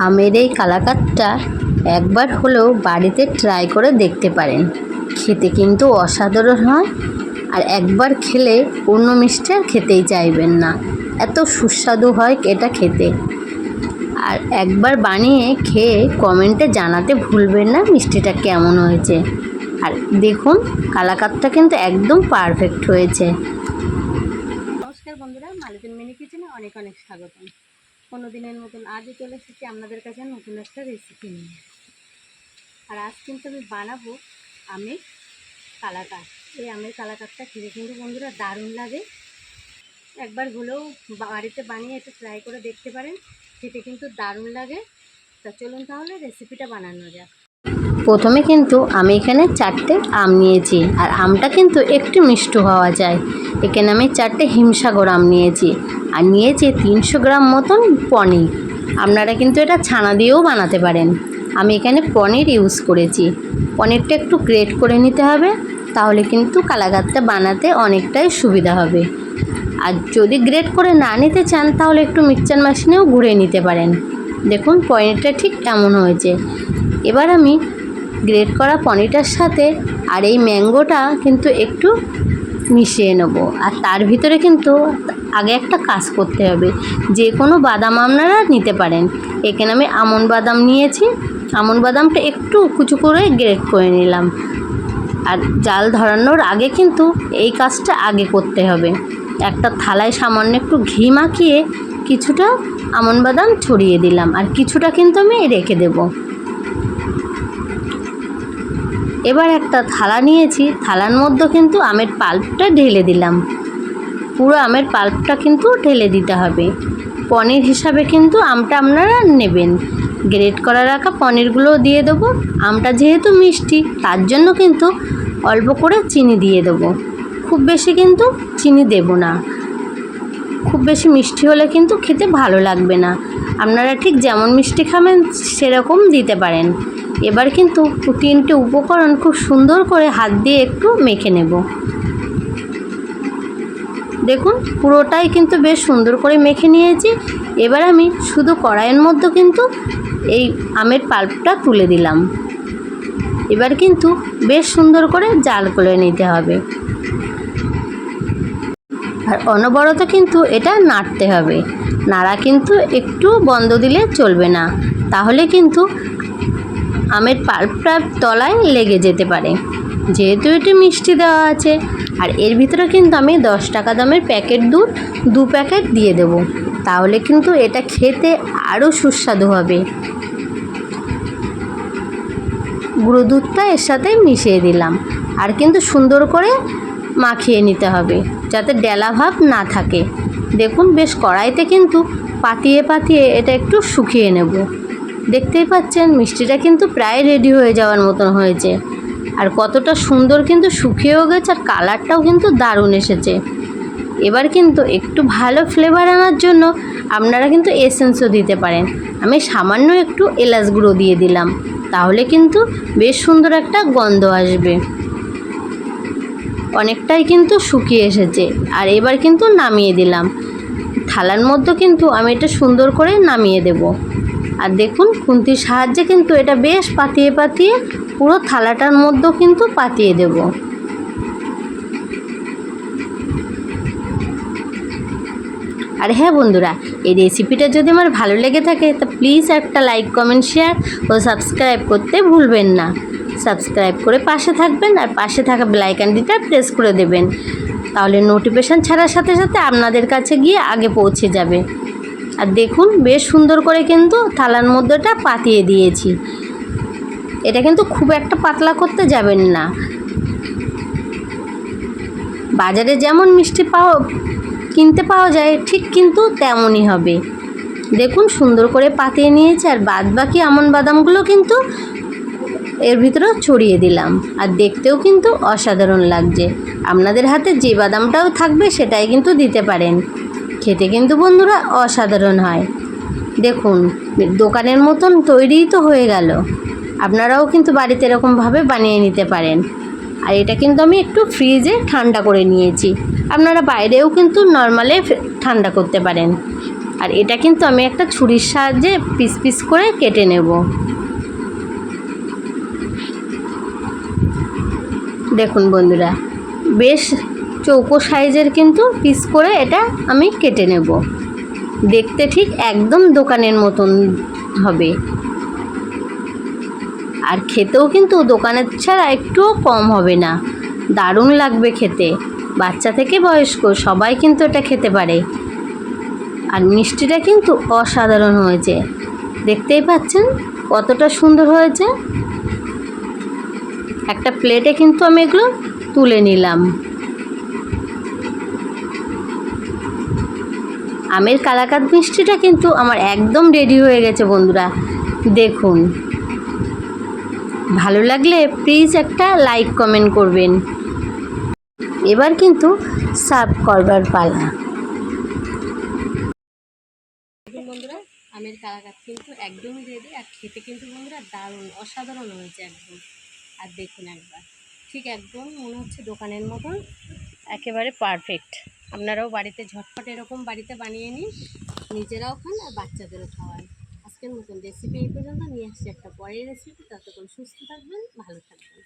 আমের এই কালাকাতটা একবার হলেও বাড়িতে ট্রাই করে দেখতে পারেন। খেতে কিন্তু অসাধারণ হয় আর একবার খেলে অন্য মিষ্টি আর খেতেই চাইবেন না। এত সুস্বাদু হয় এটা খেতে। আর একবার বানিয়ে খেয়ে কমেন্টে জানাতে ভুলবেন না মিষ্টিটা কেমন হয়েছে। আর দেখুন, কালাকাতটা কিন্তু একদম পারফেক্ট হয়েছে। নমস্কার বন্ধুরা মালুদিন মিনি কিচেনে অনেক অনেক স্বাগতম। কোনো দিনের মতন আজও চলে এসেছি আপনাদের কাছে নতুন একটা রেসিপি নিয়ে। আর আজ কিন্তু আমি বানাবো আমের কালাকাত এই আমের কালাকাতটা খেতে কিন্তু বন্ধুরা দারুণ লাগে। একবার হলেও বাড়িতে বানিয়ে একটু ট্রাই করে দেখতে পারেন, খেতে কিন্তু দারুণ লাগে। তা চলুন তাহলে রেসিপিটা বানানো যাক। প্রথমে কিন্তু আমি এখানে চারটে আম নিয়েছি, আর আমটা কিন্তু একটু মিষ্টি হওয়া যায়। এখানে আমি চারটে হিমসাগর আম নিয়েছি। আর নিয়েছে তিনশো গ্রাম মতন পনির। আপনারা কিন্তু এটা ছানা দিয়েও বানাতে পারেন। আমি এখানে পনির ইউজ করেছি। পনিরটা একটু গ্রেট করে নিতে হবে, তাহলে কিন্তু কালাগাতটা বানাতে অনেকটাই সুবিধা হবে। আর যদি গ্রেট করে না নিতে চান, তাহলে একটু মিক্সচার মেশিনেও ঘুরে নিতে পারেন। দেখুন, পনিরটা ঠিক কেমন হয়েছে। এবার আমি গ্রেট করা পনিরটার সাথে আর এই ম্যাঙ্গোটা কিন্তু একটু মিশিয়ে নেব। আর তার ভিতরে কিন্তু আগে একটা কাজ করতে হবে। যে কোনো বাদাম আপনারা নিতে পারেন। এখানে আমি আমন বাদাম নিয়েছি। আমন বাদামটা একটু কুচু করে গ্রেট করে নিলাম। আর জাল ধরানোর আগে কিন্তু এই কাজটা আগে করতে হবে। একটা থালায় সামান্য একটু ঘি মাখিয়ে কিছুটা আমন বাদাম ছড়িয়ে দিলাম। আর কিছুটা কিন্তু আমি রেখে দেবো। এবার একটা থালা নিয়েছি। থালার মধ্যে কিন্তু আমের পাল্পটা ঢেলে দিলাম। পুরো আমের পাল্পটা কিন্তু ঢেলে দিতে হবে। পনির হিসাবে কিন্তু আমটা আপনারা নেবেন। গ্রেট করা রাখা পনিরগুলো দিয়ে দেবো। আমটা যেহেতু মিষ্টি, তার জন্য কিন্তু অল্প করে চিনি দিয়ে দেবো। খুব বেশি কিন্তু চিনি দেব না। খুব বেশি মিষ্টি হলে কিন্তু খেতে ভালো লাগবে না। আপনারা ঠিক যেমন মিষ্টি খাবেন, সেরকম দিতে পারেন। এবার কিন্তু তিনটে উপকরণ খুব সুন্দর করে হাত দিয়ে একটু মেখে নেব। দেখুন, পুরোটাই কিন্তু বেশ সুন্দর করে মেখে নিয়েছি। এবার আমি শুধু কড়াইয়ের মধ্যে কিন্তু এই আমের পাল্পটা তুলে দিলাম। এবার কিন্তু বেশ সুন্দর করে জাল করে নিতে হবে। আর অনবরত কিন্তু এটা নাড়তে হবে। নাড়া কিন্তু একটু বন্ধ দিলে চলবে না। তাহলে কিন্তু আমের পাল্পটা তলায় লেগে যেতে পারে। যেহেতু এটি মিষ্টি দেওয়া আছে। আর এর ভিতরে কিন্তু আমি দশ টাকা দামের প্যাকেট দুধ, দু প্যাকেট দিয়ে দেব। তাহলে কিন্তু এটা খেতে আরও সুস্বাদু হবে। গুঁড়ো দুধটা এর সাথে মিশিয়ে দিলাম। আর কিন্তু সুন্দর করে মাখিয়ে নিতে হবে, যাতে ডেলা ভাব না থাকে। দেখুন, বেশ কড়াইতে কিন্তু পাতিয়ে পাতিয়ে এটা একটু শুকিয়ে নেব। দেখতেই পাচ্ছেন, মিষ্টিটা কিন্তু প্রায় রেডি হয়ে যাওয়ার মতন হয়েছে। আর কতটা সুন্দর কিন্তু শুকিয়েও গেছে আর কালারটাও কিন্তু দারুণ এসেছে। এবার কিন্তু একটু ভালো ফ্লেভার আনার জন্য আপনারা কিন্তু এসেন্সও দিতে পারেন। আমি সামান্য একটু এলাচ গুঁড়ো দিয়ে দিলাম, তাহলে কিন্তু বেশ সুন্দর একটা গন্ধ আসবে। অনেকটাই কিন্তু শুকিয়ে এসেছে আর এবার কিন্তু নামিয়ে দিলাম। থালার মধ্যে কিন্তু আমি এটা সুন্দর করে নামিয়ে দেব। আর দেখুন খুন্তির সাহায্যে কিন্তু এটা বেশ পাতিয়ে পাতিয়ে পুরো থালাটার মধ্যেও কিন্তু পাতিয়ে দেব। আর হ্যাঁ বন্ধুরা, এই রেসিপিটা যদি আমার ভালো লেগে থাকে, তা প্লিজ একটা লাইক কমেন্ট শেয়ার ও সাবস্ক্রাইব করতে ভুলবেন না। সাবস্ক্রাইব করে পাশে থাকবেন আর পাশে থাকা বেলাইকানটিটা প্রেস করে দেবেন। তাহলে নোটিফিকেশান ছাড়ার সাথে সাথে আপনাদের কাছে গিয়ে আগে পৌঁছে যাবে। আর দেখুন, বেশ সুন্দর করে কিন্তু থালার মধ্যেটা পাতিয়ে দিয়েছি। এটা কিন্তু খুব একটা পাতলা করতে যাবেন না। বাজারে যেমন মিষ্টি পাওয়া, কিনতে পাওয়া যায়, ঠিক কিন্তু তেমনই হবে। দেখুন, সুন্দর করে পাতিয়ে নিয়েছে আর বাদ বাকি আমন বাদামগুলো কিন্তু এর ভিতরেও ছড়িয়ে দিলাম। আর দেখতেও কিন্তু অসাধারণ লাগছে। আপনাদের হাতে যে বাদামটাও থাকবে, সেটাই কিন্তু দিতে পারেন। খেতে কিন্তু বন্ধুরা অসাধারণ হয়। দেখুন, দোকানের মতন তৈরিই তো হয়ে গেল। আপনারাও কিন্তু বাড়িতে এরকমভাবে বানিয়ে নিতে পারেন। আর এটা কিন্তু আমি একটু ফ্রিজে ঠান্ডা করে নিয়েছি। আপনারা বাইরেও কিন্তু নর্মালে ঠান্ডা করতে পারেন। আর এটা কিন্তু আমি একটা ছুরির সাহায্যে পিস পিস করে কেটে নেব। দেখুন বন্ধুরা, বেশ চৌকো সাইজের কিন্তু পিস করে এটা আমি কেটে নেব। দেখতে ঠিক একদম দোকানের মতন হবে। আর খেতেও কিন্তু দোকানের ছাড়া একটুও কম হবে না। দারুণ লাগবে খেতে। বাচ্চা থেকে বয়স্ক সবাই কিন্তু এটা খেতে পারে। আর মিষ্টিটা কিন্তু অসাধারণ হয়েছে। দেখতেই পাচ্ছেন কতটা সুন্দর হয়েছে। একটা প্লেটে কিন্তু আমি এগুলো তুলে নিলাম। আমের কালাকাত মিষ্টিটা কিন্তু আমার একদম রেডি হয়ে গেছে বন্ধুরা। দেখুন। ভালো লাগলে প্লিজ একটা লাইক কমেন্ট করবেন। এবার কিন্তু সার্ভ করবার পালা। বন্ধুরা, আমের কালাকাত কিন্তু একদমই রেডি আর খেতে কিন্তু বন্ধুরা দারুণ, অসাধারণ হয়েছে একদম। আর দেখুন একবার, ঠিক একদম মনে হচ্ছে দোকানের মতন, একেবারে পারফেক্ট আপনারাও বাড়িতে ঝটপট এরকম বাড়িতে বানিয়ে নিন। নিজেরাও খান আর বাচ্চাদেরও খাওয়ান। আজকের মতন রেসিপি এই পর্যন্ত। নিয়ে আসছি একটা পরের রেসিপি ততক্ষণ সুস্থ থাকবেন, ভালো থাকবেন।